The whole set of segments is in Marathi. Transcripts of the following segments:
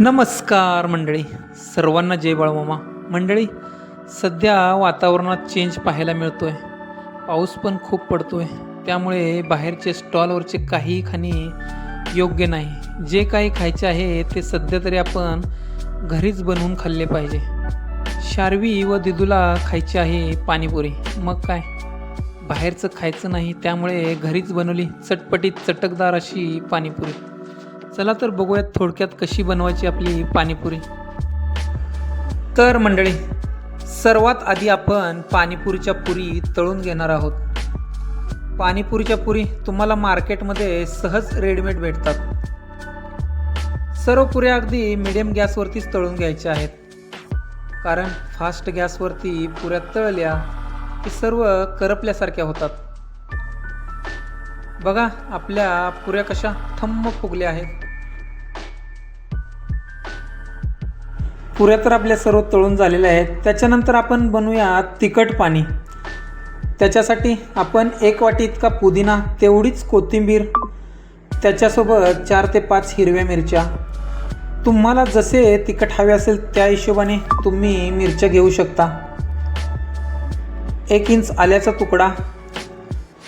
नमस्कार मंडळी सर्वांना जय बाळमामा. मंडळी सध्या वातावरणात चेंज पाहायला मिळतो आहे पाऊस पण खूप पडतो आहे त्यामुळे बाहेरचे स्टॉलवरचे काही खाणे योग्य नाही. जे काही खायचे आहे ते सध्या तरी आपण घरीच बनवून खाल्ले पाहिजे. शार्वी व दिदूला खायची आहे पाणीपुरी. मग काय? बाहेरचं खायचं नाही त्यामुळे घरीच बनवली चटपटीत चटकदार अशी पाणीपुरी. चला तर बघूयात थोडक्यात कशी बनवायची आपली पाणीपुरी. तर मंडळी सर्वात आधी आपण पाणीपुरीच्या पुरी तळून घेणार आहोत. पाणीपुरीच्या पुरी तुम्हाला मार्केटमध्ये सहज रेडीमेड भेटतात. सर्व पुऱ्या अगदी मिडियम गॅसवरतीच तळून घ्यायच्या आहेत. कारण फास्ट गॅसवरती पुऱ्या तळल्या की सर्व करपल्यासारख्या होतात. बघा आपल्या पुऱ्या कशा थम्म फुगल्या आहेत. पुऱ्या तर आपल्या सर्व तळून झालेल्या आहेत. त्याच्यानंतर आपण बनवूया तिखट पाणी. त्याच्यासाठी आपण एक वाटी इतका पुदिना तेवढीच कोथिंबीर त्याच्यासोबत चार ते पाच हिरव्या मिरच्या. तुम्हाला जसे तिखट हवे असेल त्या हिशोबाने तुम्ही मिरच्या घेऊ शकता. एक इंच आल्याचा तुकडा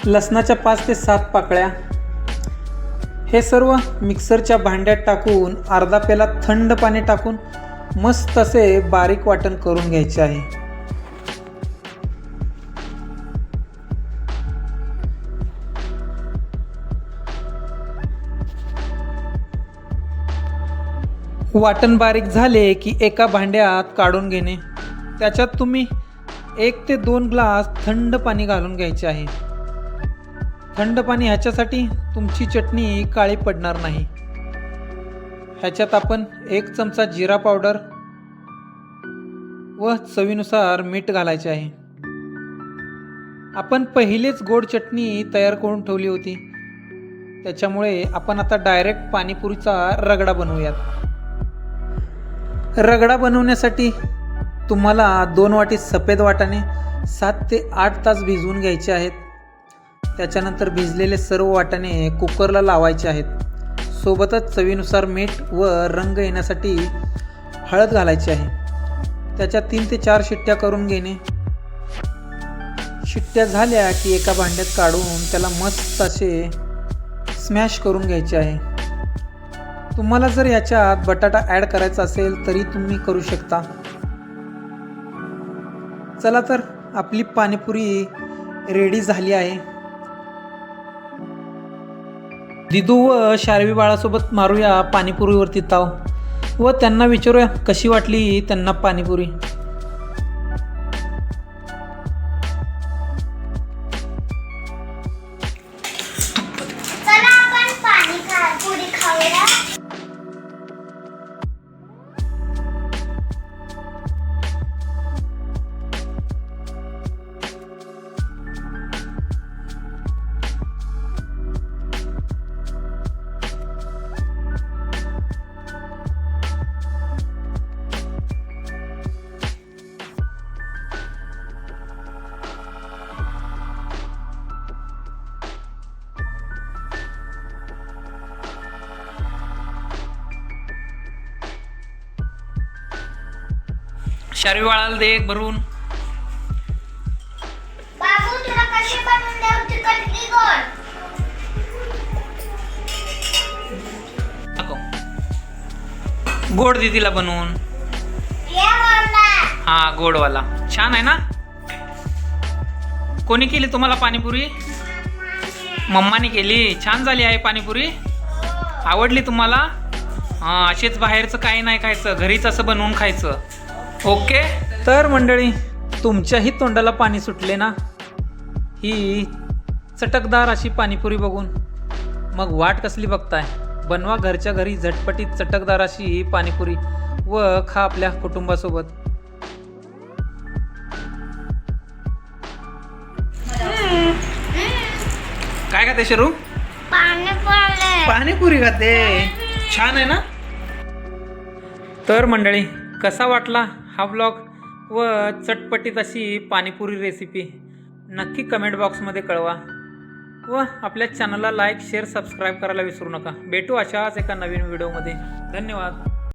लसणाच्या पाच ते सात पाकळ्या. हे सर्व मिक्सरच्या भांड्यात टाकून अर्धा पेला थंड पाणी टाकून मस्त असे बारीक वाटण करून घ्यायचे आहे. वाटण बारीक झाले की एका भांड्यात काढून घेणे. त्याच्यात तुम्ही एक ते दोन ग्लास थंड पाणी घालून घ्यायचे आहे. थंड पाणी ह्याच्यासाठी तुमची चटणी काळी पडणार नाही. ह्याच्यात आपण एक चमचा जिरा पावडर व चवीनुसार मीठ घालायचे आहे. आपण पहिलेच गोड चटणी तयार करून ठेवली होती. त्याच्यामुळे आपण आता डायरेक्ट पाणीपुरीचा रगडा बनवूयात. रगडा बनवण्यासाठी तुम्हाला दोन वाटी सफेद वाटाणे सात ते आठ तास भिजवून घ्यायचे आहेत. त्याच्यानंतर भिजलेले सर्व वाटाणे कुकरला लावायचे आहेत. सोबतच चवीनुसार मीठ व रंग येण्यासाठी हळद घालायची आहे. त्याच्या तीन ते चार शिट्ट्या करून घेणे. शिट्ट्या झाल्या की एका भांड्यात काढून त्याला मस्त असे स्मॅश करून घ्यायचे आहे. तुम्हाला जर याच्यात बटाटा ॲड करायचा असेल तरी तुम्ही करू शकता. चला तर आपली पाणीपुरी रेडी झाली आहे. दिदू व शारवी बाळासोबत मारूया पाणीपुरीवरती ताव. व त्यांना विचारूया कशी वाटली त्यांना पाणीपुरी? शारवी बाळाला दे एक भरून. तुला गोड गोड दिदीला बनवून. हा गोडवाला छान आहे ना? कोणी केली तुम्हाला पाणीपुरी? मम्माने केली. छान झाली आहे पाणीपुरी. आवडली तुम्हाला? हां असेच बाहेरचं काही नाही खायचं. घरीच असं बनवून खायचं. ओके? तर मंडळी तुमच्याही तोंडाला पाणी सुटले ना? ही चटकदार अशी पाणीपुरी बघून मग वाट कसली बघताय? बनवा घरच्या घरी झटपटीत चटकदार अशी ही पाणीपुरी व खा आपल्या कुटुंबासोबत. काय खाते शरू? पाणीपुरी. खाते. छान आहे ना? तर मंडळी कसा वाटला? हा ब्लॉग व चटपटीत अशी पाणीपुरी रेसिपी नक्की कमेंट बॉक्समध्ये कळवा. व आपल्या चॅनलला लाईक शेअर सबस्क्राईब करायला विसरू नका. भेटू अशाच एका नवीन व्हिडिओमध्ये धन्यवाद.